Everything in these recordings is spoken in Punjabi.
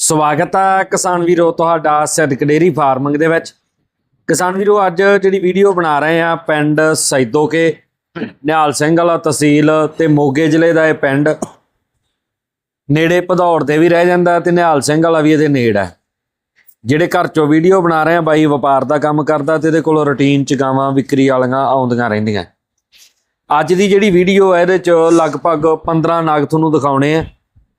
ਸਵਾਗਤ ਹੈ ਕਿਸਾਨ ਵੀਰੋ ਤੁਹਾਡਾ ਸਿੱਧਕ ਡੇਰੀ ਫਾਰਮਿੰਗ ਦੇ ਵਿੱਚ। ਕਿਸਾਨ ਵੀਰੋ, ਅੱਜ ਜਿਹੜੀ ਵੀਡੀਓ ਬਣਾ ਰਹੇ ਆ ਪਿੰਡ ਸੈਦੋਕੇ, ਨਿਹਾਲ ਸਿੰਘ ਵਾਲਾ ਤਹਿਸੀਲ ਤੇ ਮੋਗੇ ਜ਼ਿਲ੍ਹੇ ਦਾ ਇਹ ਪਿੰਡ। ਨੇੜੇ ਭਦੌੜ ਦੇ ਵੀ ਰਹਿ ਜਾਂਦਾ ਤੇ ਨਿਹਾਲ ਸਿੰਘ ਵਾਲਾ ਵੀ ਇਹਦੇ ਨੇੜ ਹੈ। ਜਿਹੜੇ ਘਰ ਚੋਂ ਵੀਡੀਓ ਬਣਾ ਰਹੇ ਆ, ਬਾਈ ਵਪਾਰ ਦਾ ਕੰਮ ਕਰਦਾ ਤੇ ਇਹਦੇ ਕੋਲ ਰੁਟੀਨ ਚ ਗਾਵਾਂ, ਵਿਕਰੀ ਵਾਲੀਆਂ ਆਉਂਦੀਆਂ ਰਹਿੰਦੀਆਂ। ਅੱਜ ਦੀ ਜਿਹੜੀ ਵੀਡੀਓ ਹੈ, ਇਹਦੇ ਚ ਲਗਭਗ 15 ਨਾਗ ਤੁਹਾਨੂੰ ਦਿਖਾਉਣੇ ਆ।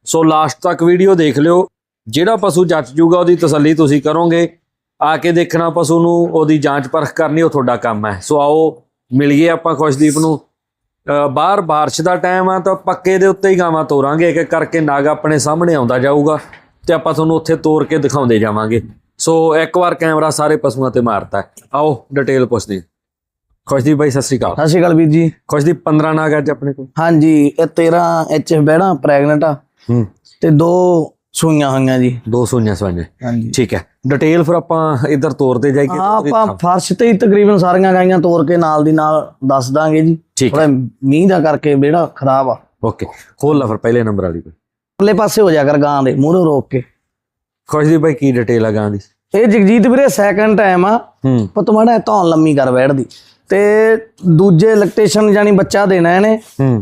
ਸੋ ਲਾਸਟ ਤੱਕ ਵੀਡੀਓ ਦੇਖ ਲਿਓ। ਜਿਹੜਾ ਪਸ਼ੂ ਜੱਚ ਜੂਗਾ ਉਹਦੀ ਤਸੱਲੀ ਤੁਸੀਂ ਕਰੋਗੇ। ਆ ਕੇ ਦੇਖਣਾ ਪਸ਼ੂ ਨੂੰ ਉਹਦੀ ਜਾਂਚ ਪਰਖ ਕਰਨੀ ਉਹ ਤੁਹਾਡਾ ਕੰਮ ਹੈ। ਸੋ ਆਓ ਮਿਲੀਏ ਆਪਾਂ ਖੁਸ਼ਦੀਪ ਨੂੰ। ਬਾਹਰ ਬਾਰਿਸ਼ ਦਾ ਟਾਈਮ ਆ ਤਾਂ ਪੱਕੇ ਦੇ ਉੱਤੇ ਹੀ ਗਾਵਾਂ ਤੋਰਾਂਗੇ। ਇੱਕ ਇੱਕ ਕਰਕੇ ਨਾਗ ਆਪਣੇ ਸਾਹਮਣੇ ਆਉਂਦਾ ਜਾਊਗਾ ਤੇ ਆਪਾਂ ਤੁਹਾਨੂੰ ਉੱਥੇ ਤੋਰ ਕੇ ਦਿਖਾਉਂਦੇ ਜਾਵਾਂਗੇ। ਸੋ ਇੱਕ ਵਾਰ ਕੈਮਰਾ ਸਾਰੇ ਪਸ਼ੂਆਂ ਤੇ ਮਾਰਤਾ। ਆਓ ਡਿਟੇਲ ਪੁੱਛਦੇ। ਖੁਸ਼ਦੀਪ ਬਾਈ ਸਤਿ ਸ਼੍ਰੀ ਅਕਾਲ। ਸਤਿ ਸ਼੍ਰੀ ਅਕਾਲ ਵੀਰ ਜੀ। ਖੁਸ਼ਦੀਪ 15 ਨਾਗ ਅੱਜ ਆਪਣੇ ਕੋਲ। ਹਾਂਜੀ ਇਹ 13 ਐਚ ਬੈੜਾ ਪ੍ਰੈਗਨੈਂਟ ਆ। ਤੇ ਦੋ ਸੂਈਆਂ ਹੋਈਆਂ ਜੀ। ਦੋ ਸੂਈਆਂ ਸਵਾਈਆਂ। ਹਾਂਜੀ। ਠੀਕ ਹੈ। ਡਿਟੇਲ ਫਿਰ ਆਪਾਂ ਇੱਧਰ ਤੋਰਦੇ ਜਾਈਏ। ਹਾਂ ਆਪਾਂ ਫਰਸ਼ ਤੇ ਹੀ ਤਕਰੀਬਨ ਸਾਰੀਆਂ ਗਾਈਆਂ ਤੋੜ ਕੇ ਨਾਲ ਦੀ ਨਾਲ ਦੱਸ ਦਾਂਗੇ ਜੀ। ਥੋੜਾ ਮੀਂਹ ਦਾ ਕਰਕੇ ਬੇੜਾ ਖਰਾਬ ਆ। ਓਕੇ। ਖੋਲ ਲਾ ਫਿਰ ਪਹਿਲੇ ਨੰਬਰ ਵਾਲੀ ਕੋਈ। ਪਰਲੇ ਪਾਸੇ ਹੋ ਜਾ ਕਰ ਗਾਂ ਦੇ ਮੂਹਰੋਂ ਰੋਕ ਕੇ। ਖੁਸ਼ਦੀਪ ਬਾਈ ਕੀ ਡਿਟੇਲ ਆ ਗਾਂ ਦੀ? ਇਹ ਜਗਜੀਤ ਵੀਰੇ ਸੈਕੰਡ ਟਾਈਮ ਆ। ਪੁੱਤ ਮਾੜਾ ਧੌਣ ਲੰਮੀ ਕਰ ਬੈਠਦੀ ਤੇ ਦੂਜੇ ਇਲੈਕਟ੍ਰੀਸ਼ਨ ਯਾਨੀ ਬੱਚਾ ਦੇਣਾ ਇਹਨੇ।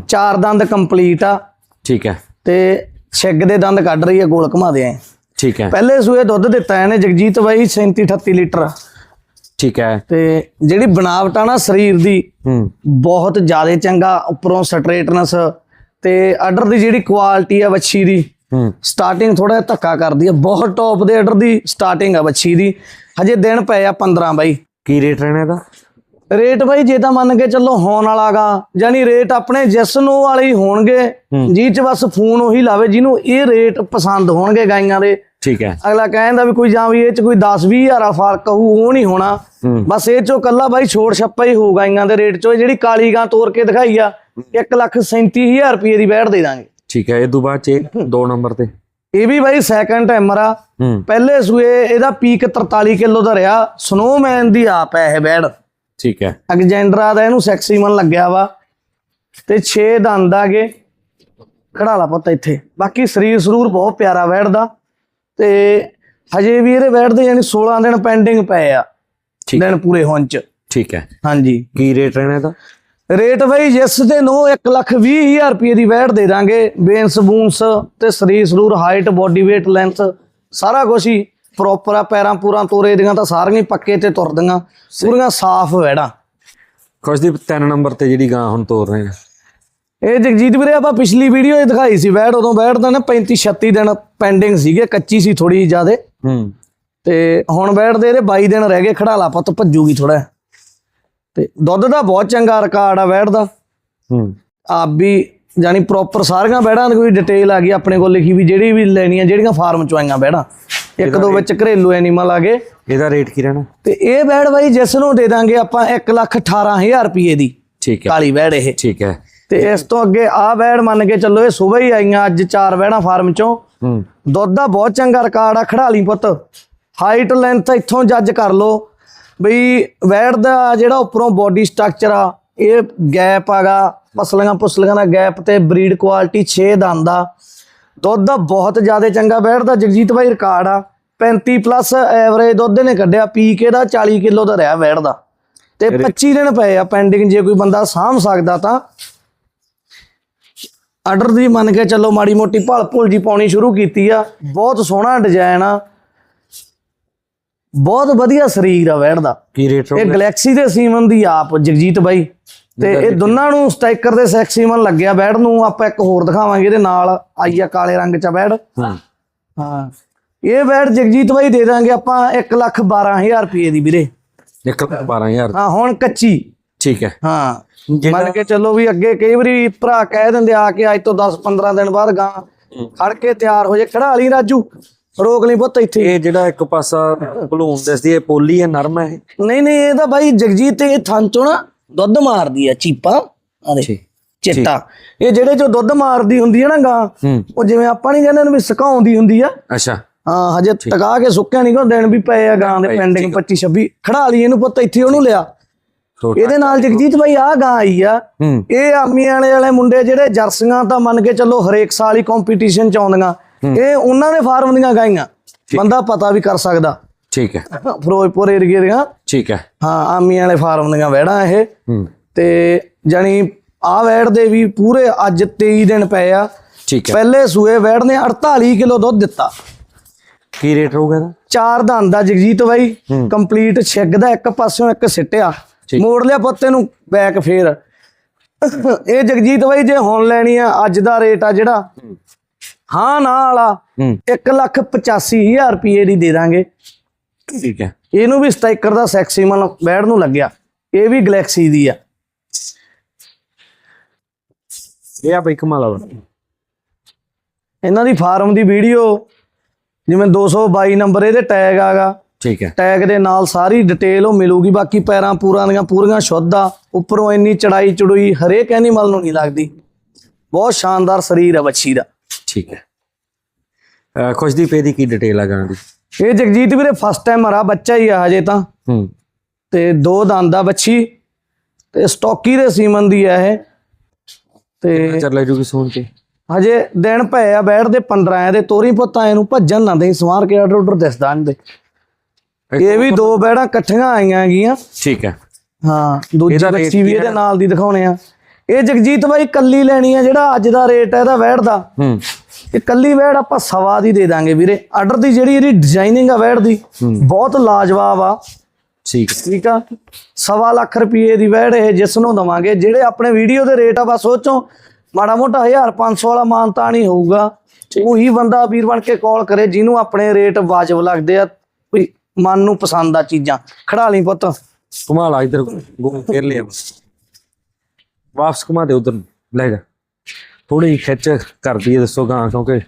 ਚਾਰ ਦੰਦ ਕੰਪਲੀਟ ਆ। ਠੀਕ ਹੈ। ਤੇ ਛਿੱਗ ਦੇ ਦੰਦ ਕੱਢ ਰਹੀ ਆ ਗੋਲ ਘੁਮਾ ਦੇ ਐ ਠੀਕ ਹੈ। ਪਹਿਲੇ ਸੂਏ ਦੁੱਧ ਦਿੱਤਾ ਇਹਨੇ ਜਗਜੀਤ ਬਾਈ 37 38 ਲੀਟਰ। ਠੀਕ ਹੈ। ਤੇ ਜਿਹੜੀ ਬਣਾਵਟ ਆ ਨਾ ਸਰੀਰ ਦੀ ਹੂੰ। ਬਹੁਤ ਜ਼ਿਆਦਾ ਚੰਗਾ ਉੱਪਰੋਂ ਸਟ੍ਰੇਟਨੈਸ ਤੇ ਆਰਡਰ ਦੀ ਜਿਹੜੀ ਕੁਆਲਿਟੀ ਆ ਵੱਛੀ ਦੀ ਹੂੰ। ਸਟਾਰਟਿੰਗ ਥੋੜਾ ਧੱਕਾ ਕਰਦੀ ਆ ਬਹੁਤ ਟੌਪ ਦੇ ਆਰਡਰ ਦੀ ਸਟਾਰਟਿੰਗ ਆ ਵੱਛੀ ਦੀ। ਹਜੇ ਦਿਨ ਪਏ ਆ 15 ਬਾਈ। ਕੀ ਰੇਟ ਰਹਿਣਾ ਇਹਦਾ? ਰੇਟ ਬਾਈ ਜੇ ਤਾਂ ਮੰਨ ਕੇ ਚੱਲੋ ਹੋਣ ਵਾਲਾਗਾ ਯਾਨੀ ਰੇਟ ਆਪਣੇ ਜਿਸ ਨੂੰ ਵਾਲੇ ਹੀ ਹੋਣਗੇ ਜੀ ਚ ਬਸ ਫੋਨ ਉਹੀ ਲਾਵੇ ਜਿਹਨੂੰ ਇਹ ਰੇਟ ਪਸੰਦ ਹੋਣਗੇ ਗਾਈਆਂ ਦੇ। ਠੀਕ ਹੈ। ਅਗਲਾ ਕਹਿੰਦਾ ਵੀ ਕੋਈ ਜਾਂ ਵੀ ਇਹ ਚ ਕੋਈ 10 20 ਹਜ਼ਾਰ ਦਾ ਫ਼ਰਕ ਕਹੂ ਉਹ ਨਹੀਂ ਹੋਣਾ। ਬਸ ਇਹ ਚੋਂ ਕੱਲਾ ਬਾਈ ਛੋੜ ਛੱਪਾ ਹੀ ਹੋਊਗਾ ਇਹਨਾਂ ਦੇ ਰੇਟ ਚੋਂ ਜਿਹੜੀ ਕਾਲੀ ਗਾਂ ਤੋਰ ਕੇ ਦਿਖਾਈ ਆ 1 ਲੱਖ 37000 ਰੁਪਏ ਦੀ ਬੈਠ ਦੇ ਦਾਂਗੇ। ਠੀਕ ਹੈ ਇਹ ਤੋਂ ਬਾਅਦ ਚ ਦੋ ਨੰਬਰ ਤੇ। ਇਹ ਵੀ ਬਾਈ ਸੈਕੰਡ ਟਾਈਮਰ ਆ। ਪਹਿਲੇ ਸੂਏ ਇਹਦਾ ਪੀਕ 43 ਕਿਲੋ ਦਾ ਰਿਹਾ ਸਨੋਮੈਨ ਦੀ ਆਪ ਹੈ ਇਹ ਬੈੜ ਠੀਕ ਹੈ। ਅਗਜੈਂਡਰਾ ਦਾ ਇਹਨੂੰ ਸੈਕਸੀ ਮਨ ਲੱਗਿਆ ਵਾ। ਤੇ 6 ਦੰਦ ਆਗੇ। ਖੜਾ ਲਾ ਪੁੱਤ ਇੱਥੇ। ਬਾਕੀ ਸਰੀਰ ਸਰੂਰ ਬਹੁਤ ਪਿਆਰਾ ਦਾ ਤੇ ਹਜੇ ਵੀ ਇਹਦੇ ਦੇ ਯਾਨੀ 16 ਦਿਨ ਪੈਂਡਿੰਗ ਪਏ ਆ। ਠੀਕ ਦਿਨ ਪੂਰੇ ਹੋਣ ਚ। ਠੀਕ ਹੈ। ਹਾਂਜੀ। ਕੀ ਰੇਟ ਰਹਿਣਾ ਇਹਦਾ? ਰੇਟ ਬਈ ਜਿਸ ਦੇ ਨੂੰ 1 ਲੱਖ 20 ਹਜ਼ਾਰ ਰੁਪਏ ਦੀ ਵੈਟ ਦੇ ਦਾਂਗੇ। ਬੇਨਸ ਬੂਨਸ ਤੇ ਸਰੀਰ ਸਰੂਰ ਹਾਈਟ ਬੋਡੀ weight ਲੈਂਥ ਸਾਰਾ ਕੁਝ ਹੀ। ਪ੍ਰੋਪਰ ਆ ਪੈਰਾਂ ਪੂਰਾਂ ਤੋਰੇ ਦੀਆਂ ਤਾਂ ਸਾਰੀਆਂ ਹੀ ਪੱਕੇ ਤੇ ਤੁਰਦੀਆਂ। ਪੂਰੀਆਂ ਸਾਫ਼ ਵੈੜਾਂ ਖੁਸ਼ਦੀਪ ਤਿੰਨ ਨੰਬਰ ਤੇ ਜਿਹੜੀ ਗਾਂ ਹੁਣ ਤੋਰ ਰਹੇ ਆ। ਇਹ ਜਗਜੀਤ ਵੀਰੇ ਆਪਾਂ ਪਿਛਲੀ ਵੀਡੀਓ 'ਚ ਦਿਖਾਈ ਸੀ ਵੈਟ ਉਦੋਂ ਦਾ ਨਾ 35 36 ਦਿਨ ਪੈਂਡਿੰਗ ਸੀਗੇ ਕੱਚੀ ਸੀ ਥੋੜੀ ਜਿਆਦੇ। ਹੂੰ। ਤੇ ਹੁਣ ਵੈਟ ਦੇ ਇਹਦੇ 22 ਦਿਨ ਰਹਿ ਗਏ ਖੜਾਲਾ ਪੁੱਤ ਭੱਜੂਗੀ ਥੋੜਾ ਤੇ ਦੁੱਧ ਦਾ ਬਹੁਤ ਚੰਗਾ ਰਿਕਾਰਡ ਆ ਵੈਟ ਦਾ। ਹੂੰ। ਆਪ ਵੀ ਜਾਨੀ ਪ੍ਰੋਪਰ ਸਾਰੀਆਂ ਬੈੜਾਂ ਦੀ ਕੋਈ ਡਿਟੇਲ ਆ ਗਈ ਆਪਣੇ ਕੋਲ ਲਿਖੀ ਵੀ ਜਿਹੜੀ ਵੀ ਲੈਣੀ ਆ ਜਿਹੜੀਆਂ ਫਾਰਮ ਚੋਂ ਆਈਆਂ ਬੈੜਾਂ ਇੱਕ ਦੋ ਵਿੱਚ ਘਰੇਲੂ ਐਨੀਮਲ ਆ ਗਏ। ਇਹਦਾ ਰੇਟ ਕੀ ਰਹਿਣਾ? ਤੇ ਇਹ ਬੈੜ ਬਾਈ ਜਿਸ ਨੂੰ ਦੇ ਦਾਂਗੇ ਆਪਾਂ 1 ਲੱਖ 18000 ਰੁਪਏ ਦੀ। ਠੀਕ ਹੈ। ਕਾਲੀ ਬੈੜ ਇਹ। ਠੀਕ ਹੈ। ਤੇ ਇਸ ਤੋਂ ਅੱਗੇ ਆ ਬੈੜ ਮੰਨ ਕੇ ਚੱਲੋ ਇਹ ਸਵੇਰ ਹੀ ਆਈਆਂ ਅੱਜ ਚਾਰ ਬੈੜਾਂ ਫਾਰਮ ਚੋਂ। ਹੂੰ। ਦੁੱਧ ਦਾ ਬਹੁਤ ਚੰਗਾ ਰਿਕਾਰਡ ਆ ਖੜਾਲੀ ਪੁੱਤ। ਹਾਈਟ ਲੈਂਥ ਇੱਥੋਂ ਜੱਜ ਕਰ ਲੋ ਬਈ ਵੈੜ ਦਾ ਜਿਹੜਾ ਉੱਪਰੋਂ ਬਾਡੀ ਸਟਰਕਚਰ ਆ ਇਹ ਗੈਪ ਆਗਾ ਪਸਲੀਆਂ ਪੁਸਲੀਆਂ ਦਾ ਗੈਪ ਤੇ ਬਰੀਡ ਕੁਆਲਿਟੀ 6 ਦੰਦ ਆ। ਦੁੱਧ ਦਾ ਬਹੁਤ ਜ਼ਿਆਦਾ ਚੰਗਾ ਵੈੜ ਦਾ ਜਗਜੀਤ ਭਾਈ ਰਿਕਾਰਡ ਆ। 35 ਪਲੱਸ ਐਵਰੇਜ ਦੁੱਧ ਨੇ ਕੱਢਿਆ ਪੀ ਕੇ ਦਾ 40 ਕਿਲੋ ਦਾ ਰਿਹਾ ਵੈੜ ਦਾ ਤੇ 25 ਦਿਨ ਪਏ ਆ ਪੈਂਡਿੰਗ ਜੇ ਕੋਈ ਬੰਦਾ ਸਾਂਭ ਸਕਦਾ ਤਾਂ। ਆਰਡਰ ਦੀ ਮੰਨ ਕੇ ਚੱਲੋ ਮਾੜੀ ਮੋਟੀ ਭਲ ਭੁਲ ਜੀ ਪਾਉਣੀ ਸ਼ੁਰੂ ਕੀਤੀ ਆ। ਬਹੁਤ ਸੋਹਣਾ ਡਿਜ਼ਾਈਨ ਆ। ਬਹੁਤ ਵਧੀਆ ਸਰੀਰ ਆ ਵੈੜ ਦਾ ਕੀ ਰੇਟ ਇਹ ਗੈਲੈਕਸੀ ਦੇ ਸੀਮਨ ਦੀ ਆਪ ਜਗਜੀਤ ਬਾਈ ਤੇ ਇਹ ਦੋਨਾਂ ਨੂੰ ਸਟਾਈਕਰ ਦੇ ਸੈਕਸੀਮਨ ਲੱਗਿਆ ਬੈੜ ਨੂੰ ਆਪਾਂ ਇੱਕ ਹੋਰ ਦਿਖਾਵਾਂਗੇ ਇਹਦੇ ਨਾਲ ਆਈ ਆ ਕਾਲੇ ਰੰਗ ਚ ਬੈੜ ਹੂੰ। ਹਾਂ। ਇਹ ਬੈੜ ਜਗਜੀਤ ਬਾਈ ਦੇ ਦਾਂਗੇ ਆਪਾਂ 1 ਲੱਖ 12000 ਰੁਪਏ ਦੀ ਵੀਰੇ। ਇੱਕ ਲੱਖ 12000 ਹਾਂ ਹੁਣ ਕੱਚੀ। ਠੀਕ ਹੈ। ਹਾਂ। ਮੰਨ ਕੇ ਚੱਲੋ ਵੀ ਅੱਗੇ ਕਈ ਵਾਰੀ ਭਰਾ ਕਹਿ ਦਿੰਦੇ ਆ ਕਿ ਅੱਜ ਤੋਂ 10 15 ਦਿਨ ਬਾਅਦ ਗਾਂ ਖੜ ਕੇ ਤਿਆਰ ਹੋ ਜੇ। ਖੜਾ ਲਈ ਰਾਜੂ। ਰੋਕ ਲਈ ਪੁੱਤ ਇੱਥੇ। ਇਹ ਜਿਹੜਾ ਇੱਕ ਪਾਸਾ ਭਲੂਨ ਦਿਸਦੀ ਹੈ ਪੋਲੀ ਹੈ ਨਰਮ ਹੈ ਇਹ? ਨਹੀਂ ਨਹੀਂ ਇਹ ਤਾਂ ਬਾਈ ਜਗਜੀਤ ਇਹ ਥਣ ਚੋਂ ਨਾ ਦੁੱਧ ਮਾਰਦੀ ਆ ਚੀਪਾ ਆ ਦੇ ਇਹ ਜਿਹੜੇ ਜੋ ਦੁੱਧ ਮਾਰਦੀ ਹੁੰਦੀ ਹੈ ਨਾ ਗਾਂ ਉਹ ਜਿਵੇਂ ਆਪਾਂ ਨਹੀਂ ਕਹਿੰਦੇ ਨੇ ਵੀ ਸੁਕਾਉਂਦੀ ਹੁੰਦੀ ਆ। ਅੱਛਾ। ਹਾਂ ਹਜੇ ਟਕਾ ਕੇ ਸੁੱਕਿਆ ਨਹੀਂ ਕੋ ਦਿਨ ਵੀ ਪਏ ਆ ਗਾਂ ਦੇ ਪੈਂਡਿੰਗ 25 26 ਖੜਾ ਲਈ ਇਹਨੂੰ ਪੁੱਤ ਇੱਥੇ ਉਹਨੂੰ ਲਿਆ। ਇਹਦੇ ਨਾਲ ਜਗਜੀਤ ਬਾਈ ਆ ਗਾਂ ਆਈ ਆ। ਇਹ ਆਮੀ ਵਾਲੇ ਵਾਲੇ ਮੁੰਡੇ ਜਿਹੜੇ ਜਰਸੀਆਂ ਤਾਂ ਮੰਨ ਕੇ ਚੱਲੋ ਹਰੇਕ ਸਾਲ ਹੀ ਕੰਪੀਟੀਸ਼ਨ ਚ ਆਉਂਦੀਆਂ। ਇਹ ਉਹਨਾਂ ਦੇ ਫਾਰਮ ਦੀਆਂ ਗਾਈਆਂ। ਬੰਦਾ ਪਤਾ ਵੀ ਕਰ ਸਕਦਾ। ਠੀਕ ਹੈ। ਫਿਰੋਜ਼ਪੁਰ ਏਰੀਏ ਦੀਆਂ ਠੀਕ ਹੈ। ਹਾਂ ਆਮੀਆਂ ਵਾਲੇ ਫਾਰਮ ਦੀਆਂ ਵਹਿੜਾਂ ਇਹ। ਤੇ ਜਾਨੀ ਆ ਵੈੜ ਦੇ ਵੀ ਪੂਰੇ ਅੱਜ 23 ਦਿਨ ਪਏ ਆ। ਠੀਕ ਹੈ। ਪਹਿਲੇ ਸੂਏ ਵੈੜ ਨੇ 48 ਕਿਲੋ ਦੁੱਧ ਦਿੱਤਾ। ਕੀ ਰੇਟ ਰਹੂਗਾ ਇਹਦਾ? ਚਾਰ ਦੰਦ ਦਾ ਜਗਜੀਤ ਬਾਈ। ਕੰਪਲੀਟ ਛਿੱਗ ਦਾ ਇੱਕ ਪਾਸਿਓਂ ਇੱਕ ਸਿੱਟਿਆ। ਮੋੜ ਲਿਆ ਪੁੱਤੇ ਨੂੰ ਬੈਕ ਫੇਰ। ਇਹ ਜਗਜੀਤ ਬਾਈ ਜੇ ਹੁਣ ਲੈਣੀ ਆ ਅੱਜ ਦਾ ਰੇਟ ਆ ਜਿਹੜਾ। ਹਾਂ। ਨਾ ਵਾਲਾ ਹੂੰ। 1 ਲੱਖ 85000 ਰੁਪਏ ਦੀ ਦੇ ਦਾਂਗੇ। ਠੀਕ ਹੈ। ਇਹਨੂੰ ਵੀ ਸਟਾਈਕਰ ਦਾ ਸੈਕਸੀਮਨ ਬੈੜ ਨੂੰ ਲੱਗਿਆ। ਇਹ ਵੀ ਗਲੈਕਸੀ ਦੀ ਆ। ਇਹ ਆ ਬਈ ਕਮਾਲ ਆ ਇਹਨਾਂ ਦੀ ਫਾਰਮ ਦੀ ਵੀਡੀਓ ਜਿਵੇਂ 222 ਨੰਬਰ ਇਹਦੇ ਟੈਗ ਆਗਾ। ਠੀਕ ਹੈ। ਟੈਗ ਦੇ ਨਾਲ ਸਾਰੀ ਡਿਟੇਲ ਉਹ ਮਿਲੂਗੀ ਬਾਕੀ ਪੈਰਾਂ ਪੂਰਾਂ ਦੀਆਂ ਪੂਰੀਆਂ ਸ਼ੁੱਧ ਆ। ਉੱਪਰੋਂ ਇੰਨੀ ਚੜਾਈ ਚੜੂਈ ਹਰੇਕ ਐਨੀਮਲ ਨੂੰ ਨਹੀਂ ਲੱਗਦੀ। ਬਹੁਤ ਸ਼ਾਨਦਾਰ ਸਰੀਰ ਆ ਬੱਚੀ ਦਾ। ਠੀਕ ਹੈ। ਖੁਸ਼ਦੀਪ ਇਹਦੀ ਕੀ ਡਿਟੇਲ ਆ ਗਾਂ ਦੀ? ਇਹ ਜਗਜੀਤ ਵੀਰੇ ਫਸਟ ਟਾਈਮ ਹਰਾ ਬੱਚਾ ਹੀ ਆ ਹਜੇ ਤਾਂ। ਹੂੰ। ਤੇ ਦੋ ਦੰਦ ਆ ਬੱਚੀ। ਤੇ ਸਟੋਕੀ ਦੇ ਸੀਮਨ ਦੀ ਆ ਇਹ। ਤੇ ਚੱਲ ਲੈ ਜੂਗੀ ਸੁਣ ਕੇ? ਹਜੇ ਦਿਨ ਪਏ ਆ ਬੈਠ ਦੇ 15 ਇਹਦੇ ਤੋਰੀ ਪੁੱਤਾਂ ਇਹਨੂੰ ਭੱਜਣ ਨਾ ਦੇ ਸਵਾਰ ਕੇ ਆਰਡਰ ਆਰਡਰ ਦਿਸਦਾ ਨਹੀਂ ਦੇ ਇਹ ਵੀ ਦੋ ਬੈੜਾਂ ਇਕੱਠੀਆਂ ਆਈਆਂ ਹੈਗੀਆਂ। ਠੀਕ ਹੈ। ਹਾਂ ਦੂਜੀ ਬੱਚੀ ਵੀ ਇਹਦੇ ਨਾਲ ਦੀ ਦਿਖਾਉਣੇ ਆ। ਇਹ ਜਗਜੀਤ ਬਾਈ ਕੱਲੀ ਲੈਣੀ ਆ ਜਿਹੜਾ ਅੱਜ ਦਾ ਰੇਟ ਹੈ ਇਹਦਾ ਵੈੜ ਦਾ ਹੂੰ। ਇਹ ਕੱਲੀ ਵੈੜ ਆਪਾਂ ਸਵਾ ਦੀ ਦੇ ਦਾਂਗੇ ਵੀਰੇ। ਆਰਡਰ ਦੀ ਜਿਹੜੀ ਇਹਦੀ ਡਿਜ਼ਾਈਨਿੰਗ ਆ ਵੈੜ ਦੀ ਬਹੁਤ ਲਾਜਵਾਬ ਆ। ਠੀਕ। ਠੀਕ ਆ? ਸਵਾ ਲੱਖ ਰੁਪਏ ਦੀ ਵੈੜ ਇਹ ਜਿਸ ਨੂੰ ਦਵਾਂਗੇ ਜਿਹੜੇ ਆਪਣੇ ਵੀਡੀਓ ਦੇ ਰੇਟ ਆ ਬਸ ਸੋਚੋ ਮਾੜਾ ਮੋਟਾ 1500 ਵਾਲਾ ਮਾਨਤਾ ਨਹੀਂ ਹੋਊਗਾ। ਉਹੀ ਬੰਦਾ ਵੀਰ ਬਣ ਕੇ ਕਾਲ ਕਰੇ ਜਿਹਨੂੰ ਆਪਣੇ ਰੇਟ ਵਾਜਬ ਲੱਗਦੇ ਆ ਕੋਈ ਮਨ ਨੂੰ ਪਸੰਦ ਆ ਚੀਜ਼ਾਂ। ਖੜਾ ਲਈ ਪੁੱਤ। ਕਮਾਲ ਆ ਇਧਰ ਗੋ ਫੇਰ ਲਿਆ ਵਾਪਸ ਕਮਾ ਦੇ ਉਧਰ ਲੈ ਜਾ। ਥੋੜੀ ਖਿੱਚ ਕਰਦੀ ਹੈ ਦੱਸੋ ਗਾਂ ਕਿਉਂਕਿ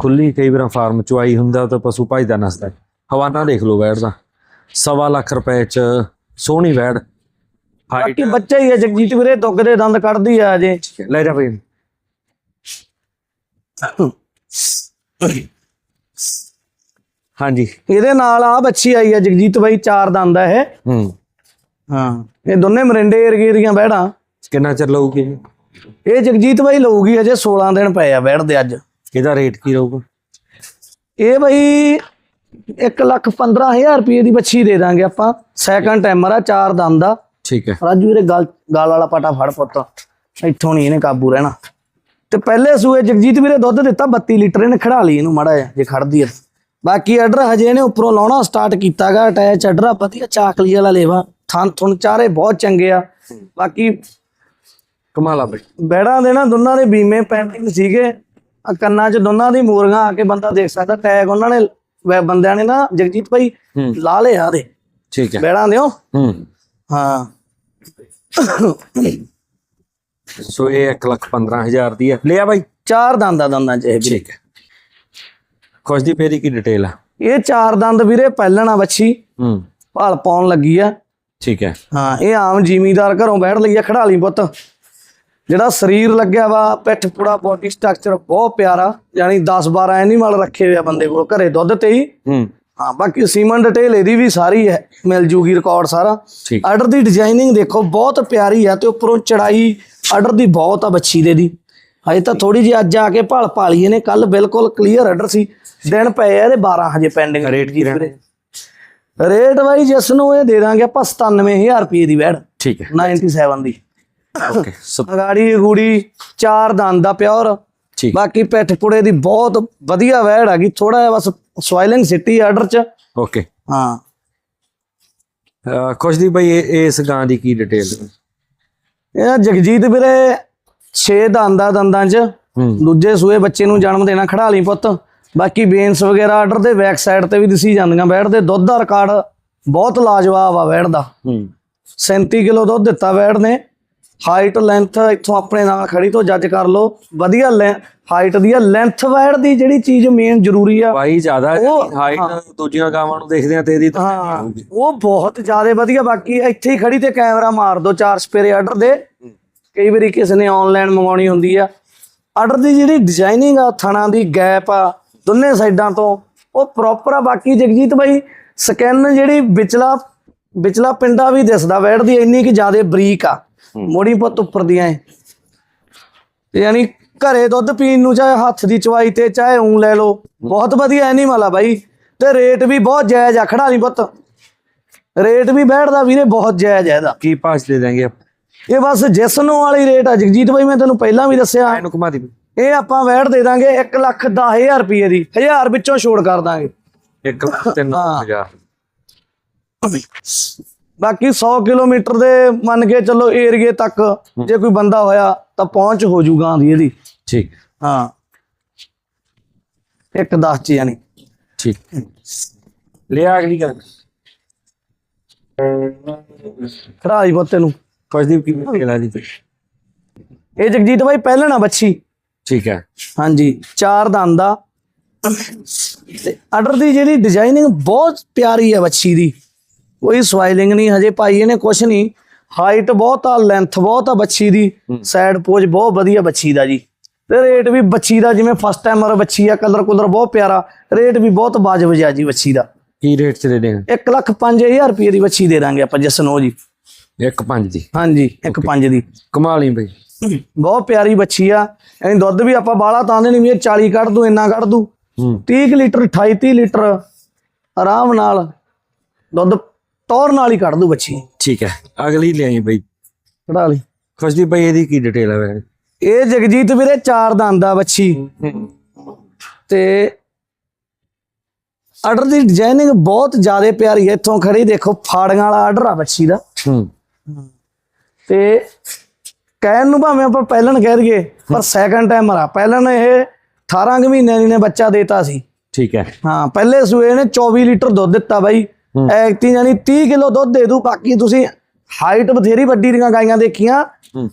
ਖੁੱਲੀ ਕਈ ਵਾਰ ਫਾਰਮ ਚ ਆਈ ਹੁੰਦਾ ਤਾਂ ਪਸ਼ੂ ਭਜਦਾ ਨਸਦਾ ਹੈ। ਹਵਾਨਾ ਦੇਖ ਲਓ ਵੈੜ ਦਾ। ਸਵਾ ਲੱਖ ਰੁਪਏ ਚ ਸੋਹਣੀ ਵੈੜ ਹਾਈਟ ਬੱਚਾ ਹੀ ਆ ਜਗਜੀਤ ਵੀਰੇ ਦੁੱਗ ਦੇ ਦੰਦ ਕੱਢਦੀ ਆ ਅਜੇ। ਲੈ ਜਾ ਬਈ ਹਾਂਜੀ। ਇਹਦੇ ਨਾਲ ਆ ਬੱਚੀ ਆਈ ਆ ਜਗਜੀਤ ਬਾਈ ਚਾਰ ਦੰਦ ਆ ਇਹ। ਹੂੰ। ਹਾਂ। ਇਹ ਦੋਨੇ ਮਰਿੰਡੇ ਏਰੀਏ ਦੀਆਂ ਬੈੜਾਂ ਕਿੰਨਾ ਚਿਰ ਲਊਗੀ? ਇਹ ਜਗਜੀਤ ਬਾਈ ਲਊਗੀ ਅਜੇ 16 ਦਿਨ ਪਏ ਆ ਦੇ ਅੱਜ। ਇਹਦਾ ਰੇਟ ਕੀ ਰਹੂਗਾ? ਇਹ ਬਈ 1 ਲੱਖ 15000 ਰੁਪਏ ਦੀ ਬੱਚੀ ਦੇ ਦਾਂਗੇ ਆਪਾਂ। ਸੈਕੰਡ ਟਾਈਮਰ ਆ ਚਾਰ ਦੰਦ ਆ। ਠੀਕ ਹੈ। ਰਾਜੂ ਵੀਰੇ ਗਲ ਗਾਲ ਵਾਲਾ ਪਟਾ ਫੜ ਪੁੱਤ। ਇੱਥੋਂ ਨਹੀਂ ਇਹਨੇ ਕਾਬੂ ਰਹਿਣਾ। ਤੇ ਪਹਿਲੇ ਸੂਏ ਜਗਜੀਤ ਵੀਰੇ ਦੁੱਧ ਦਿੱਤਾ 32 ਲੀਟਰ ਇਹਨੇ ਖੜਾ ਲਈ ਇਹਨੂੰ ਮੜਾ ਜੇ ਖੜਦੀ ਆ ਬਾਕੀ ਆਰਡਰ ਹਜੇ ਇਹਨੇ ਉੱਪਰੋਂ ਲਾਉਣਾ ਸਟਾਰਟ ਕੀਤਾਗਾ ਅਟੈਚ ਆਰਡਰ ਵਧੀਆ ਚਾਕਲੀ ਵਾਲਾ ਲੇਵਾ। ਥਣ ਥੁਣ ਚਾਰੇ ਬਹੁਤ ਚੰਗੇ ਆ। ਬਾਕੀ ਕਮਾਲ ਆ ਬਈ। ਬੈੜਾਂ ਦੇ ਨਾ ਦੋਨਾਂ ਦੇ ਬੀਮੇ ਪੈਂਡਿੰਗ ਸੀਗੇ। ਆ ਕੰਨਾਂ 'ਚ ਦੋਨਾਂ ਦੀ ਮੂਰਗਾਂ ਆ ਕੇ ਬੰਦਾ ਦੇਖ ਸਕਦਾ। ਟੈਗ ਉਹਨਾਂ ਨੇ ਵੈ- ਬੰਦਿਆਂ ਨੇ ਨਾ ਜਗਜੀਤ ਭਾਈ ਲਾ ਲਿਆ ਦੇ। ਠੀਕ ਹੈ। ਬੈੜਾਂ ਦਿਓ। ਹੂੰ। ਹਾਂ। ਸੋ ਇਹ 1 ਲੱਖ 15000 ਦੀ ਹੈ ਲਿਆ ਬਾਈ। ਚਾਰ ਦੰਦਾਂ ਦੰਦਾਂ 'ਚ ਇਹ ਵੀਰੇ। ਠੀਕ ਹੈ। ਖੁਸ਼ ਦੀ ਫੇਰੀ ਕੀ ਡਿਟੇਲ ਆ? ਇਹ ਚਾਰ ਦੰਦ ਵੀਰੇ ਪਹਿਲਣਾ ਵੱਛੀ। ਹੂੰ। ਭਾਲ ਪਾਉਣ ਲੱਗੀ ਆ। ਠੀਕ ਹੈ। ਹਾਂ ਇਹ ਆਮ ਜ਼ਿਮੀਦਾਰ ਘਰੋਂ ਬੈਠ ਲਈ ਆ ਖੜਾ ਲਈ ਪੁੱਤ। ਜਿਹੜਾ ਸਰੀਰ ਲੱਗਿਆ ਵਾ ਪਿੱਠ ਪੂੜਾ ਬੋਡੀ ਸਟਰਕਚਰ ਬਹੁਤ ਪਿਆਰਾ ਯਾਨੀ 10 12 ਐਨੀਮਲ ਰੱਖੇ ਹੋਏ ਆ ਬੰਦੇ ਕੋਲ ਘਰੇ ਦੁੱਧ ਤੇ ਹੀ। ਹੂੰ। ਹਾਂ ਬਾਕੀ ਸੀਮਨ ਡਿਟੇਲ ਇਹਦੀ ਵੀ ਸਾਰੀ ਹੈ ਮਿਲ ਜੂਗੀ ਰਿਕਾਰਡ ਸਾਰਾ। ਆਰਡਰ ਦੀ ਡਿਜ਼ਾਈਨਿੰਗ ਦੇਖੋ ਬਹੁਤ ਪਿਆਰੀ ਆ ਤੇ ਉੱਪਰੋਂ ਚੜਾਈ ਆਰਡਰ ਦੀ ਬਹੁਤ ਆ ਬੱਚੀ ਦੇ ਦੀ। ਹਜੇ ਤਾਂ ਥੋੜੀ ਜਿਹੀ ਅੱਜ ਆ ਕੇ ਭਾਲ ਭਾਲੀ ਇਹਨੇ ਕੱਲ ਬਿਲਕੁਲ ਕਲੀਅਰ ਆਰਡਰ ਸੀ। ਦਿਨ ਪਏ ਆ ਇਹਦੇ 12 ਹਜੇ ਪੈਂਡਿੰਗ ਰੇਟ ਕੀ ਰਹਿਣਾ ਰੇਟ ਵਾਈ ਜਿਸ ਨੂੰ ਇਹ ਦੇ ਦਾਂਗੇ ਆਪਾਂ 97000 ਰੁਪਏ ਦੀ ਵੈੜ ਠੀਕ ਹੈ। 97 ਦੀ। ਓਕੇ ਗਾੜੀ ਗੂੜੀ ਚਾਰ ਦੰਦ ਦਾ ਪਿਓਰ। ਠੀਕ ਬਾਕੀ ਪਿੱਠ ਪੁੜੇ ਦੀ ਬਹੁਤ ਵਧੀਆ ਵੈੜ ਹੈਗੀ ਥੋੜਾ ਜਿਹਾ ਬਸ ਸਵਾਇਲਿੰਗ ਸਿੱਟੀ ਆਰਡਰ ਚ। ਓਕੇ ਹਾਂ। ਖੁਸ਼ ਦੀ ਬਾਈ ਇਹ- ਇਸ ਗਾਂ ਦੀ ਕੀ ਡਿਟੇਲ ਇਹ ਜਗਜੀਤ ਵੀਰੇ 6 ਦੰਦਾਂ ਦੰਦਾਂ ਚ। ਦੂਜੇ ਸੂਏ ਬੱਚੇ ਨੂੰ ਜਨਮ ਦੇਣਾ ਖੜਾ ਲਈ ਪੁੱਤ। ਬਾਕੀ ਬੇਨਸ ਵਗੈਰਾ ਆਰਡਰ ਦੇ ਬੈਕ ਸਾਈਡ ਤੇ ਵੀ ਦਿਸੀ ਜਾਂਦੀਆਂ। ਵੈੜ ਦੇ ਦੁੱਧ ਦਾ ਰਿਕਾਰਡ ਬਹੁਤ ਲਾਜਵਾਬ ਆ ਵੈੜ ਦਾ। ਹੂੰ। 37 ਕਿਲੋ ਦੁੱਧ ਦਿੱਤਾ ਵੈੜ ਨੇ। ਹਾਈਟ ਲੈਂਥ ਇੱਥੋਂ ਆਪਣੇ ਨਾਲ ਖੜੀ ਤੋਂ ਜੱਜ ਕਰ ਲਓ। ਵਧੀਆ ਹਾਈਟ ਦੀ ਆ ਲੈਂਥ ਵੈੜ ਦੀ ਜਿਹੜੀ ਚੀਜ਼ ਮੇਨ ਜ਼ਰੂਰੀ ਆ। ਬਾਈ ਜ਼ਿਆਦਾ ਹਾਈਟ ਦੂਜੀਆਂ ਗਾਵਾਂ ਨੂੰ ਦੇਖਦੇ ਆ ਤੇ ਇਹਦੀ ਤਾਂ ਹਾਂ ਉਹ ਬਹੁਤ ਜ਼ਿਆਦਾ ਵਧੀਆ ਬਾਕੀ ਇੱਥੇ ਹੀ ਖੜੀ ਤੇ ਕੈਮਰਾ ਮਾਰ ਦੋ ਚਾਰ ਸਪੇਰੇ ਆਰਡਰ ਦੇ। ਕਈ ਵਾਰੀ ਕਿਸੇ ਨੇ ਆਨਲਾਈਨ ਮੰਗਾਉਣੀ ਹੁੰਦੀ ਆ। ਆਰਡਰ ਦੀ ਜਿਹੜੀ ਡਿਜ਼ਾਈਨਿੰਗ ਆ ਥਣਾ ਦੀ ਗੈਪ ਆ ਦੋਨੇ ਸਾਈਡਾਂ ਤੋਂ ਉਹ ਪ੍ਰੋਪਰ ਆ। ਬਾਕੀ ਜਗਜੀਤ ਬਾਈ ਸਕੈਨ ਜਿਹੜੀ ਵਿਚਲਾ ਵਿਚਲਾ ਪਿੰਡਾ ਵੀ ਦਿਸਦਾ ਵੈੜ ਦੀ ਇੰਨੀ ਕਿ ਜ਼ਿਆਦਾ ਬਰੀਕ ਆ। ਮੋੜੀ ਪੁੱਤ ਉੱਪਰ ਦੀਆਂ ਇਹ। ਤੇ ਯਾਨੀ ਘਰੇ ਦੁੱਧ ਪੀਣ ਨੂੰ ਚਾਹੇ ਹੱਥ ਦੀ ਚਵਾਈ ਤੇ ਚਾਹੇ ਉਂ ਲੈ ਲਓ ਬਹੁਤ ਵਧੀਆ ਐਨੀਮਲ ਆ ਬਾਈ। ਤੇ ਰੇਟ ਵੀ ਬਹੁਤ ਜਾਇਜ਼ ਆ ਖੜਾ ਨਹੀਂ ਪੁੱਤ। ਰੇਟ ਵੀ ਬੈਠਦਾ ਵੀਰੇ ਬਹੁਤ ਜਾਇਜ਼ ਹੈ ਇਹਦਾ। ਕੀ ਪਾਸ ਦੇ ਦਾਂਗੇ ਇਹ ਬਸ ਜਿਸਨੋਂ ਵਾਲੀ ਰੇਟ ਆ ਜਗਜੀਤ ਬਾਈ ਮੈਂ ਤੈਨੂੰ ਪਹਿਲਾਂ ਵੀ ਦੱਸਿਆ। ਇਹਨੂੰ ਘੁਮਾ ਦੀ ਇਹ ਆਪਾਂ ਵੈਟ ਦੇ ਦਾਂਗੇ 1 ਲੱਖ 10000 ਰੁਪਏ ਦੀ। 1000 ਵਿੱਚੋਂ ਛੋੜ ਕਰ ਦਾਂਗੇ। 1 ਲੱਖ 3000 ਬਾਕੀ 100 ਕਿਲੋਮੀਟਰ ਦੇ ਮੰਨ ਕੇ ਚੱਲੋ ਏਰੀਏ ਤੱਕ ਜੇ ਕੋਈ ਬੰਦਾ ਹੋਇਆ ਤਾਂ ਪਹੁੰਚ ਹੋ ਜੂਗਾ ਦੀ ਇਹਦੀ। ਠੀਕ। ਹਾਂ। ਇੱਕ 10 ਚ ਯਾਨੀ ਠੀਕ। ਲਿਆ ਅਗਲੀ ਗੱਲ। ਖੜਾਈ ਪੁੱਤ ਨੂੰ ਖੁਸ਼ਦੀਪ ਕੀ ਖੇਲਾ ਦੀ ਇਹ ਜਗਜੀਤ ਬਾਈ ਪਹਿਲਣਾ ਬੱਚੀ। ਠੀਕ ਹੈ। ਹਾਂਜੀ ਚਾਰ ਦੰਦ ਤੇ ਆਰਡਰ ਦੀ ਜਿਹੜੀ ਡਿਜ਼ਾਈਨਿੰਗ ਬਹੁਤ ਪਿਆਰੀ ਹੈ ਬੱਚੀ ਦੀ। ਕੋਈ ਸਵਾਈਲਿੰਗ ਨਹੀਂ ਹਜੇ ਪਾਈ ਇਹਨੇ ਕੁਛ ਨਹੀਂ। ਹਾਈਟ ਬਹੁਤ ਆ ਲੈਂਥ ਬਹੁਤ ਆ ਬੱਚੀ ਦੀ। ਸਾਈਡ ਪੋਜ ਬਹੁਤ ਵਧੀਆ ਬੱਚੀ ਦਾ ਜੀ। ਤੇ ਰੇਟ ਵੀ ਬੱਚੀ ਦਾ ਜਿਵੇਂ ਫਸਟ ਟਾਈਮਰ ਬੱਚੀ ਆ ਕਲਰ ਕੁਲਰ ਬਹੁਤ ਪਿਆਰਾ। ਰੇਟ ਵੀ ਬਹੁਤ ਵਾਜਬ ਜਿਹਾ ਜੀ ਬੱਚੀ ਦਾ। ਕੀ ਰੇਟ ਚ ਦੇ ਦੇਗਾ 1 ਲੱਖ 5000 ਰੁਪਏ ਦੀ ਬੱਚੀ ਦੇ ਦਾਂਗੇ ਆਪਾਂ ਜਸਨੋ ਜੀ। 1 5 ਦੀ। ਹਾਂਜੀ 1 5 ਦੀ। ਕਮਾ ਲਈ ਬਈ। ਬਹੁਤ ਪਿਆਰੀ ਬੱਚੀ ਆ। ਐਂ ਦੁੱਧ ਵੀ ਆਪਾਂ ਬਾਹਲਾ ਤਾਂ ਦੇ ਨਹੀਂ ਵੀ ਇਹ 40 ਕੱਢ ਦੂ ਇੰਨਾ ਕੱਢ ਦੂ। ਹੂੰ। 30 ਕੁ ਲੀਟਰ 28 30 ਲੀਟਰ ਆਰਾਮ ਨਾਲ। ਦੁੱਧ ਟੌਰ ਨਾਲ ਹੀ ਕੱਢ ਦੂ ਬੱਚੀ। ਠੀਕ ਹੈ ਅਗਲੀ ਲਿਆਈ ਬਈ। ਕਢਾ ਲਈ। ਖੁਸ਼ਦੀਪ ਬਈ ਇਹਦੀ ਕੀ ਡਿਟੇਲ ਹੈ ਇਹ ਜਗਜੀਤ ਵੀਰੇ ਚਾਰ ਦੰਦ ਆ ਬੱਚੀ। ਤੇ ਆਰਡਰ ਦੀ ਡਿਜ਼ਾਈਨਿੰਗ ਬਹੁਤ ਜ਼ਿਆਦਾ ਪਿਆਰੀ ਹੈ ਇੱਥੋਂ ਖੜੀ ਦੇਖੋ ਫਾੜੀਆਂ ਵਾਲਾ ਆਰਡਰ ਆ ਬੱਚੀ ਦਾ। ਤੇ ਕਹਿਣ ਨੂੰ ਭਾਵੇਂ ਆਪਾਂ ਪਹਿਲਣ ਕਹਿ ਦਈਏ ਪਰ ਸੈਕੰਡ ਟਾਈਮਰ ਆ। ਪਹਿਲਣ ਇਹ 18 ਕੁ ਮਹੀਨਿਆਂ ਦੀ ਨੇ ਬੱਚਾ ਦੇਤਾ ਸੀ। ਠੀਕ ਹੈ। ਹਾਂ ਪਹਿਲੇ ਸੂਏ ਨੇ 24 ਲੀਟਰ ਦੁੱਧ ਦਿੱਤਾ ਬਾਈ। ਐਕਤੀ ਯਾਨੀ 30 ਕਿਲੋ ਦੁੱਧ ਦੇ ਦੂ ਬਾਕੀ ਤੁਸੀਂ ਹਾਈਟ ਬਥੇਰੀ ਵੱਡੀ ਦੀਆਂ ਗਾਈਆਂ ਦੇਖੀਆਂ।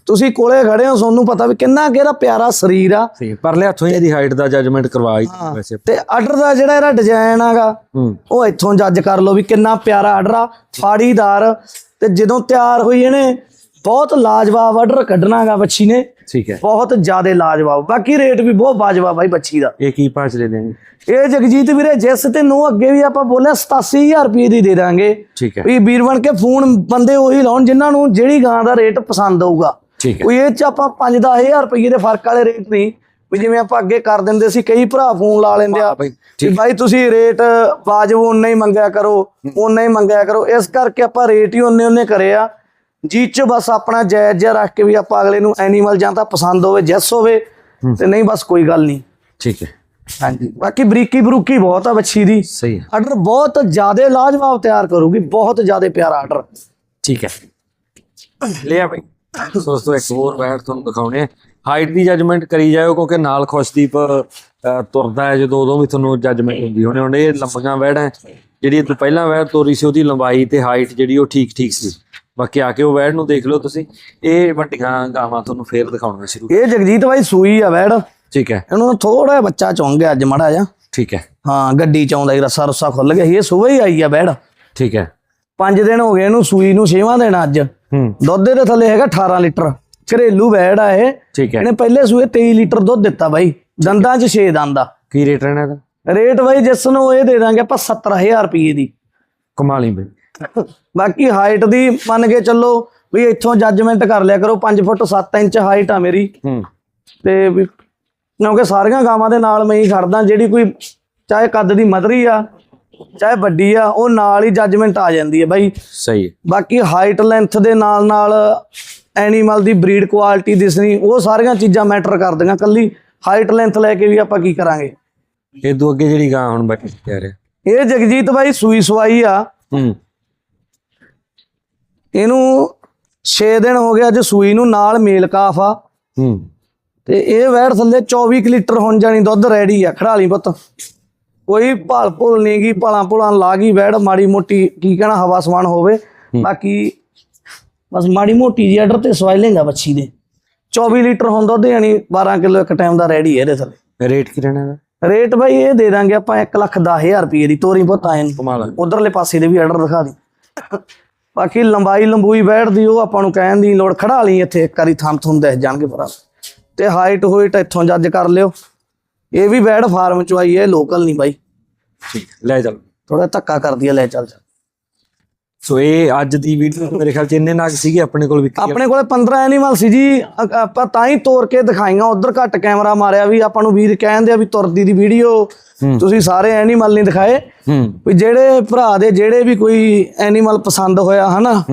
ਤੁਸੀਂ ਕੋਲੇ ਖੜੇ ਹੋ ਤੁਹਾਨੂੰ ਪਤਾ ਵੀ ਕਿੰਨਾ ਕਿਹੜਾ ਪਿਆਰਾ ਸਰੀਰ ਆ। ਪਰਲੇ ਹੱਥੋਂ ਹੀ ਇਹਦੀ ਹਾਈਟ ਦਾ ਜੱਜਮੈਂਟ ਕਰਵਾ ਹੀ ਵੈਸੇ। ਤੇ ਆਰਡਰ ਦਾ ਜਿਹੜਾ ਇਹਦਾ ਡਿਜ਼ਾਈਨ ਆਗਾ ਉਹ ਇੱਥੋਂ ਜੱਜ ਕਰ ਲਓ ਵੀ ਕਿੰਨਾ ਪਿਆਰਾ ਆਰਡਰ ਆ ਫਾੜੀਦਾਰ ਤੇ ਜਦੋਂ ਤਿਆਰ ਹੋਈ ਇਹਨੇ ਬਹੁਤ ਲਾਜਵਾਬ ਆਰਡਰ ਕੱਢਣਾਗਾ ਬੱਚੀ ਨੇ। ਠੀਕ ਹੈ। ਬਹੁਤ ਜ਼ਿਆਦਾ ਲਾਜਵਾਬ। ਬਾਕੀ ਰੇਟ ਵੀ ਬਹੁਤ ਵਾਜਵਾਬ ਬਾਈ ਬੱਚੀ ਦਾ। ਇਹ ਕੀ ਪਾਸ ਦੇ ਦੇਂਗੇ ਇਹ ਜਗਜੀਤ ਵੀਰੇ ਜਿਸ ਤੇ ਨੂੰ ਅੱਗੇ ਵੀ ਆਪਾਂ ਬੋਲਿਆ 87000 ਰੁਪਏ ਦੀ ਦੇ ਦਾਂਗੇ। ਠੀਕ ਹੈ। ਵੀ ਵੀਰ ਬਣ ਕੇ ਫੋਨ ਬੰਦੇ ਉਹੀ ਲਾਉਣ ਜਿਨ੍ਹਾਂ ਨੂੰ ਜਿਹੜੀ ਗਾਂ ਦਾ ਰੇਟ ਪਸੰਦ ਆਊਗਾ। ਠੀਕ ਹੈ। ਕੋਈ ਇਹ ਚ ਆਪਾਂ 5-10000 ਰੁਪਏ ਦੇ ਫ਼ਰਕ ਵਾਲੇ ਰੇਟ ਨਹੀਂ। ਵੀ ਜਿਵੇਂ ਆਪਾਂ ਅੱਗੇ ਕਰ ਦਿੰਦੇ ਸੀ ਕਈ ਭਰਾ ਫੋਨ ਲਾ ਲੈਂਦੇ ਆ। ਵੀ ਬਾਈ ਤੁਸੀਂ ਰੇਟ ਵਾਜਬ ਉਨਾ ਹੀ ਮੰਗਿਆ ਕਰੋ ਉਨਾ ਹੀ ਮੰਗਿਆ ਕਰੋ। ਇਸ ਕਰਕੇ ਆਪਾਂ ਰੇਟ ਹੀ ਉਨੇ ਉਨੇ ਕਰੇ ਆ ਜੀ ਚ ਬਸ ਆਪਣਾ ਜਾਇਜ਼ ਜਿਹਾ ਰੱਖ ਕੇ ਵੀ ਆਪਾਂ ਅਗਲੇ ਨੂੰ ਐਨੀਮਲ ਜਾਂ ਤਾਂ ਪਸੰਦ ਹੋਵੇ ਜੈਸ ਹੋਵੇ ਤੇ ਨਹੀਂ ਬਸ ਕੋਈ ਗੱਲ ਨਹੀਂ। ਠੀਕ ਹੈ। ਹਾਂਜੀ। ਬਾਕੀ ਬਰੀਕੀ ਬਰੂਕੀ ਬਹੁਤ ਆ ਬੱਚੀ ਦੀ। ਸਹੀ ਹੈ। ਆਰਡਰ ਬਹੁਤ ਜ਼ਿਆਦਾ ਲਾਜਵਾਬ ਤਿਆਰ ਕਰੂਗੀ ਬਹੁਤ ਜ਼ਿਆਦਾ ਪਿਆਰਾ ਆਰਡਰ ਠੀਕ ਹੈ। ਲਿਆ ਬਈ। ਦੋਸਤੋ ਇੱਕ ਹੋਰ ਬੈਠ ਤੁਹਾਨੂੰ ਦਿਖਾਉਣੇ ਹਾਈਟ ਦੀ ਜੱਜਮੈਂਟ ਕਰੀ ਜਾਇਓ ਕਿਉਂਕਿ ਨਾਲ ਖੁਸ਼ਦੀਪ ਤੁਰਦਾ ਹੈ ਜਦੋਂ ਉਦੋਂ ਵੀ ਤੁਹਾਨੂੰ ਜੱਜਮੈਂਟ ਹੁੰਦੀ ਹੋਣੀ। ਹੁਣ ਇਹ ਲੰਬੀਆਂ ਵੈੜ ਜਿਹੜੀ ਤੂੰ ਪਹਿਲਾਂ ਵੈੜ ਤੋਰੀ ਸੀ ਉਹਦੀ ਲੰਬਾਈ ਤੇ ਹਾਈਟ ਜਿਹੜੀ ਉਹ ਠੀਕ ਠੀਕ ਸੀ। ਬਾਕੀ ਆ ਕੇ ਉਹ ਵੈੜ ਨੂੰ ਦੇਖ ਲਓ ਤੁਸੀਂ। ਇਹ ਵੱਡੀਆਂ ਗਾਵਾਂ ਤੁਹਾਨੂੰ ਫੇਰ ਦਿਖਾਉਣਾ ਸ਼ੁਰੂ। ਇਹ ਜਗਜੀਤ ਬਾਈ ਸੂਈ ਆ ਵੈੜ। ਠੀਕ ਹੈ। ਇਹਨੂੰ ਥੋੜਾ ਜਿਹਾ ਬੱਚਾ ਚੁੰਗ ਗਿਆ ਅੱਜ ਮੜਾ ਜਾ ਠੀਕ ਹੈ। ਹਾਂ ਗੱਡੀ ਚ ਆਉਂਦਾ ਹੀ ਰੱਸਾ ਰੁੱਸਾ ਖੁੱਲ ਗਿਆ ਇਹ ਸਵੇਰ ਹੀ ਆਈ ਆ ਵੈੜ। ਠੀਕ ਹੈ। 5 ਦਿਨ ਹੋ ਗਏ ਇਹਨੂੰ ਸੂਈ ਨੂੰ 6ਵਾਂ ਦਿਨ ਅੱਜ। ਦੁੱਧ ਦੇ ਥੱਲੇ ਹੈਗਾ 18 ਲੀਟਰ। ਘਰੇਲੂ ਵੈੜ ਆ ਇਹ। ਠੀਕ ਹੈ। ਇਹਨੇ ਪਹਿਲੇ ਸੂਏ 23 ਲੀਟਰ ਦੁੱਧ ਦਿੱਤਾ ਬਾਈ। ਦੰਦਾਂ 'ਚ 6 ਦੰਦ ਆ। ਕੀ ਰੇਟ ਰਹਿਣਾ ਇਹਦਾ? ਰੇਟ ਬਾਈ ਜਿਸ ਨੂੰ ਇਹ ਦੇ ਦਾਂਗੇ ਆਪਾਂ 70000 ਰੁਪਏ ਦੀ। ਕਮਾਲੀ ਬਈ। ਬਾਕੀ ਹਾਈਟ ਦੀ ਮੰਨ ਕੇ ਚੱਲੋ ਵੀ ਇੱਥੋਂ ਜੱਜਮੈਂਟ ਕਰ ਲਿਆ ਕਰੋ 5 ਫੁੱਟ 7 ਇੰਚ ਹਾਈਟ ਆ ਮੇਰੀ। ਹੂੰ। ਤੇ ਵੀ ਕਿਉਂਕਿ ਸਾਰੀਆਂ ਗਾਵਾਂ ਦੇ ਨਾਲ ਮੈਂ ਹੀ ਖੜਦਾ ਜਿਹੜੀ ਕੋਈ ਚਾਹੇ ਕੱਦ ਦੀ ਮਧਰੀ ਆ ਚਾਹੇ ਵੱਡੀ ਆ ਉਹ ਨਾਲ ਹੀ ਜੱਜਮੈਂਟ ਆ ਜਾਂਦੀ ਹੈ ਬਾਈ। ਸਹੀ ਹੈ। ਬਾਕੀ ਹਾਈਟ ਲੈਂਥ ਦੇ ਨਾਲ ਨਾਲ ਐਨੀਮਲ ਦੀ ਬਰੀਡ ਕੁਆਲਿਟੀ ਦਿਸਣੀ ਉਹ ਸਾਰੀਆਂ ਚੀਜ਼ਾਂ ਮੈਟਰ ਕਰਦੀਆਂ ਕੱਲੀ ਹਾਈਟ ਲੈਂਥ ਲੈ ਕੇ ਵੀ ਆਪਾਂ ਕੀ ਕਰਾਂਗੇ? ਇਹ ਤੋਂ ਅੱਗੇ ਜਿਹੜੀ ਗਾਂ ਹੁਣ ਬੈਠੀ ਕਹਿ ਰਿਹਾ ਇਹ ਜਗਜੀਤ ਬਾਈ ਸੂਈ ਸਵਾਈ ਆ। ਹੂੰ। ਇਹਨੂੰ 6 ਦਿਨ ਹੋ ਗਏ ਅੱਜ ਸੂਈ ਨੂੰ ਨਾਲ ਮੇਲ ਕਾਫ ਆ। ਹੂੰ। ਤੇ ਇਹ ਵੈੜ ਥੱਲੇ 24 ਕੁ ਲੀਟਰ ਹੁਣ ਜਾਣੀ ਦੁੱਧ ਰੈਡੀ ਆ ਖੜਾ ਲਈ ਪੁੱਤ। ਕੋਈ ਭਾਲ ਭੁਲ ਨਹੀਂ ਗਈ ਭਾਲਾਂ ਭੁਲਾਂ ਲਾ ਗਈ ਵੈੜ ਮਾੜੀ ਮੋਟੀ ਕੀ ਕਹਿਣਾ ਹਵਾ ਸਮਾਨ ਹੋਵੇ। ਬਾਕੀ ਬਸ ਮਾੜੀ ਮੋਟੀ ਜੀ ਆਰਡਰ ਤੇ ਸਵਾਈਲਿੰਗ ਆ ਬੱਚੀ ਦੇ। 24 ਲੀਟਰ ਹੁਣ ਦੁੱਧ ਜਾਣੀ 12 ਕਿਲੋ ਇੱਕ ਟਾਈਮ ਦਾ ਰੈਡੀ ਹੈ ਇਹਦੇ ਥੱਲੇ। ਰੇਟ ਕੀ ਰਹਿਣਾ ਇਹਦਾ? ਰੇਟ ਬਾਈ ਇਹ ਦੇ ਦਾਂਗੇ ਆਪਾਂ 1 ਲੱਖ 10000 ਰੁਪਏ ਦੀ। ਤੋਰੀ ਪੁੱਤ ਆਏ। ਉਧਰਲੇ ਪਾਸੇ ਦੇ ਵੀ ਆਰਡਰ ਦਿਖਾ ਦੀ। ਬਾਕੀ ਲੰਬਾਈ ਲੰਬੂਈ ਬੈਠਦੀ ਉਹ ਆਪਾਂ ਨੂੰ ਕਹਿਣ ਦੀ ਲੋੜ ਖੜਾ ਲਈ ਇੱਥੇ ਇੱਕ ਵਾਰੀ ਥੰਮ ਥੁੰਮ ਦੇਖ ਜਾਣਗੇ ਭਰਾ। ਤੇ ਹਾਈਟ ਹੋਈਟ ਇੱਥੋਂ ਜੱਜ ਕਰ ਲਿਓ। ਇਹ ਵੀ ਬੈੜ ਫਾਰਮ ਚੋਂ ਆਈ ਹੈ ਲੋਕਲ ਨਹੀਂ ਬਾਈ। ਠੀਕ ਲੈ ਚੱਲ। ਥੋੜਾ ਧੱਕਾ ਕਰਦੀ ਹੈ ਲੈ ਚੱਲ ਚੱਲ। ਸੋ ਇਹ ਅੱਜ ਦੀ ਵੀਡੀਓ ਮੇਰੇ ਖਿਆਲ ਚ ਇੰਨੇ ਨਾਗ ਸੀਗੇ ਆਪਣੇ ਕੋਲ ਵਿਕੀ ਆਪਣੇ ਕੋਲੇ 15 ਐਨੀਮਲ ਸੀ ਜੀ। ਆਪਾਂ ਤਾਂ ਹੀ ਤੋਰ ਕੇ ਦਿਖਾਈਆਂ ਉਧਰ ਘੱਟ ਕੈਮਰਾ ਮਾਰਿਆ ਵੀ ਆਪਾਂ ਨੂੰ ਵੀਰ ਕਹਿੰਦੇ ਆ ਵੀ ਤੁਰਦੀ ਦੀ ਵੀਡੀਓ ਤੁਸੀਂ ਸਾਰੇ ਐਨੀਮਲ ਨਹੀਂ ਦਿਖਾਏ। ਵੀ ਜਿਹੜੇ ਭਰਾ ਦੇ ਜਿਹੜੇ ਵੀ ਕੋਈ ਐਨੀਮਲ ਪਸੰਦ ਹੋਇਆ ਹਨਾ?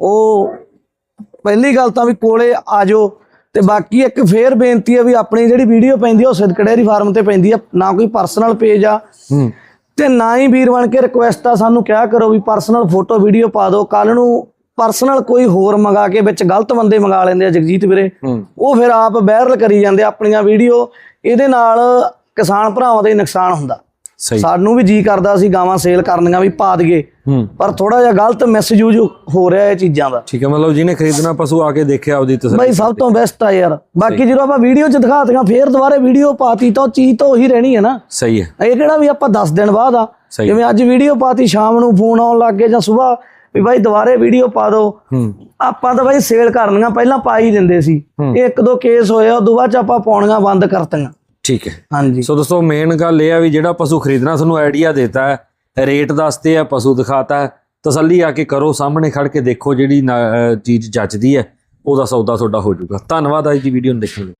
ਉਹ ਪਹਿਲੀ ਗੱਲ ਤਾਂ ਵੀ ਕੋਲੇ ਆਜੋ ਤੇ ਬਾਕੀ ਇੱਕ ਫੇਰ ਬੇਨਤੀ ਹੈ ਵੀ ਆਪਣੀ ਜਿਹੜੀ ਵੀਡੀਓ ਪੈਂਦੀ ਆ ਉਹ ਸਿੱਧਕ ਡੇਅਰੀ ਫਾਰਮ ਤੇ ਪੈਂਦੀ ਆ। ਨਾ ਕੋਈ ਪਰਸਨਲ ਪੇਜ ਆ। ਤੇ ਨਾ ਹੀ ਵੀਰ ਬਣ ਕੇ ਰਿਕੁਐਸਟ ਆ ਸਾਨੂੰ ਕਿਹਾ ਕਰੋ ਵੀ ਪਰਸਨਲ ਫੋਟੋ ਵੀਡੀਓ ਪਾ ਦਿਓ। ਕੱਲ ਨੂੰ ਪਰਸਨਲ ਕੋਈ ਹੋਰ ਮੰਗਾ ਕੇ ਵਿੱਚ ਗਲਤ ਬੰਦੇ ਮੰਗਾ ਲੈਂਦੇ ਆ ਜਗਜੀਤ ਵੀਰੇ। ਉਹ ਫਿਰ ਆਪ ਵਾਇਰਲ ਕਰੀ ਜਾਂਦੇ ਆਪਣੀਆਂ ਵੀਡੀਓ ਇਹਦੇ ਨਾਲ ਕਿਸਾਨ ਭਰਾਵਾਂ ਦਾ ਹੀ ਨੁਕਸਾਨ ਹੁੰਦਾ। ਸਾਨੂੰ ਵੀ ਜੀ ਕਰਦਾ ਸੀ ਗਾਵਾਂ ਸੇਲ ਕਰਨੀਆਂ ਵੀ ਪਾ ਦਈਏ। ਪਰ ਥੋੜਾ ਜਿਹਾ ਗਲਤ ਮੈਸੇਜ ਹੋ ਰਿਹਾ ਇਹ ਚੀਜ਼ਾਂ ਦਾ। ਠੀਕ ਹੈ ਮਤਲਬ ਜਿਹਨੇ ਖਰੀਦਣਾ ਪਸ਼ੂ ਆ ਕੇ ਦੇਖਿਆ ਆਪਦੀ ਤਸੱਲੀ ਬਈ ਸਭ ਤੋਂ ਬੈਸਟ ਆ ਯਾਰ। ਬਾਕੀ ਜਦੋਂ ਆਪਾਂ ਵੀਡੀਓ 'ਚ ਦਿਖਾਤੀਆਂ ਫੇਰ ਦੁਬਾਰੇ ਵੀਡੀਓ ਪਾਤੀ ਤਾਂ ਉਹ ਚੀਜ਼ ਤਾਂ ਉਹੀ ਰਹਿਣੀ ਹੈ ਨਾ। ਸਹੀ ਹੈ। ਇਹ ਕਿਹੜਾ ਵੀ ਆਪਾਂ 10 ਦਿਨ ਬਾਅਦ ਆ। ਜਿਵੇਂ ਅੱਜ ਵੀਡੀਓ ਪਾਤੀ ਸ਼ਾਮ ਨੂੰ ਫੋਨ ਆਉਣ ਲੱਗ ਗਏ ਜਾਂ ਸਵੇਰ ਵੀ ਬਾਈ ਦੁਬਾਰੇ ਵੀਡੀਓ ਪਾ ਦਿਓ ਹੂੰ। ਆਪਾਂ ਤਾਂ ਬਾਈ ਸੇਲ ਕਰਨੀਆਂ ਪਹਿਲਾਂ ਪਾ ਹੀ ਦਿੰਦੇ ਸੀ। ਇੱਕ ਦੋ ਕੇਸ ਹੋਏ ਉਦੋਂ ਬਾਅਦ ਚ ਆਪਾਂ ਪਾਉਣੀਆਂ ਬੰਦ ਕਰਤੀਆਂ। ਠੀਕ ਹੈ। ਹਾਂਜੀ। ਸੋ ਦੋਸਤੋ ਮੇਨ ਗੱਲ ਇਹ ਆ ਵੀ ਜਿਹੜਾ ਪਸ਼ੂ ਖਰੀਦਣਾ ਤੁਹਾਨੂੰ ਆਈਡੀਆ ਦਿੱਤਾ ਹੈ ਰੇਟ ਦੱਸਦੇ ਆ ਪਸ਼ੂ ਦਿਖਾਤਾ ਹੈ ਤਸੱਲੀ ਆ ਕੇ ਕਰੋ ਸਾਹਮਣੇ ਖੜ ਕੇ ਦੇਖੋ ਜਿਹੜੀ ਚੀਜ਼ ਜੱਚਦੀ ਹੈ ਉਹਦਾ ਸੌਦਾ ਤੁਹਾਡਾ ਹੋ ਜਾਊਗਾ। ਧੰਨਵਾਦ ਅੱਜ ਦੀ ਵੀਡੀਓ ਨੂੰ ਦੇਖਣ ਲਈ।